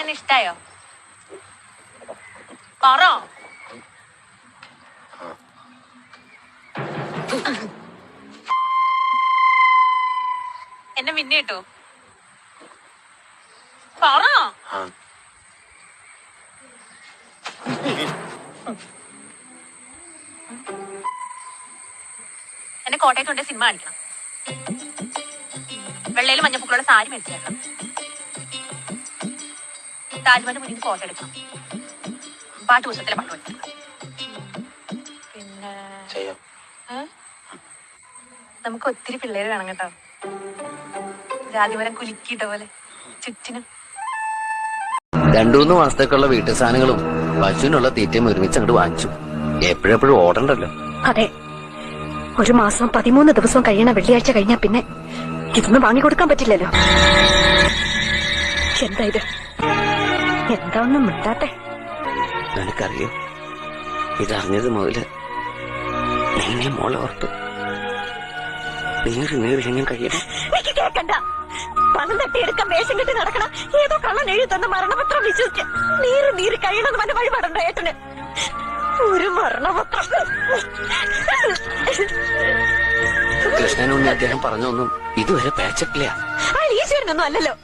എന്നെ ഇഷ്ടായോ പറ. എന്നെ മിന്നെ കിട്ടോ പറ. എന്നെ കോട്ടയത്ത് കൊണ്ട് സിനിമ കാണിക്കണം. വെള്ളയിൽ മഞ്ഞപ്പൂക്കളുടെ സാരി മേടിച്ചേക്കണം താജ്മഹൽ മുന്നിൽ ഫോട്ടോ എടുക്കണം. പാട്ട് പുസ്തകത്തിലെ പാട്ട് പഠിക്കണം പിന്നെ ചെയ്യാം? നമുക്ക് ഒത്തിരി പിള്ളേര് വേണം കേട്ടോ. ജാതിമരം കുലുക്കിയിട്ട പോലെ ചുറ്റിനും. രണ്ടു മൂന്ന് മാസത്തേക്കുള്ള വീട്ടു സാധനങ്ങളും പശുവിനുള്ള തീറ്റയും ഒരുമിച്ച് അങ്ങോട്ട് വാങ്ങിച്ചു. എപ്പോഴെപ്പോഴും ഓടണ്ടല്ലോ. അതെ. ഒരു മാസം പതിമൂന്ന് ദിവസം കഴിയണ വെള്ളിയാഴ്ച കഴിഞ്ഞാ പിന്നെ ഇതൊന്നും വാങ്ങിക്കൊടുക്കാൻ പറ്റില്ലല്ലോ. എന്താ ഇത്? എന്താ ഒന്നും മിണ്ടാട്ടെ നിനക്കറിയോ? ഇതറിഞ്ഞത് മുതൽ നിന്നെ മോളെ ഓർത്തു. നീറി ഞാൻ കഴിയണം എനിക്ക് കേക്കണ്ട. പണം തട്ടിയെടുക്കാൻ വേഷം കെട്ടി നടക്കണം. ഏതോ കള്ളൻ എഴുതി തന്ന മരണപത്രം വിശ്വസിച്ച് നീര് നീര് കഴിയണമെന്ന് പറഞ്ഞ വഴിപാടുണ്ടോ ഏട്ടന്? ഒരു മരണപത്രം. കൃഷ്ണനുണ്ണി അദ്ദേഹം പറഞ്ഞൊന്നും ഇതുവരെ പേച്ചിട്ടില്ല. ആ ഈശ്വരനൊന്നും അല്ലല്ലോ.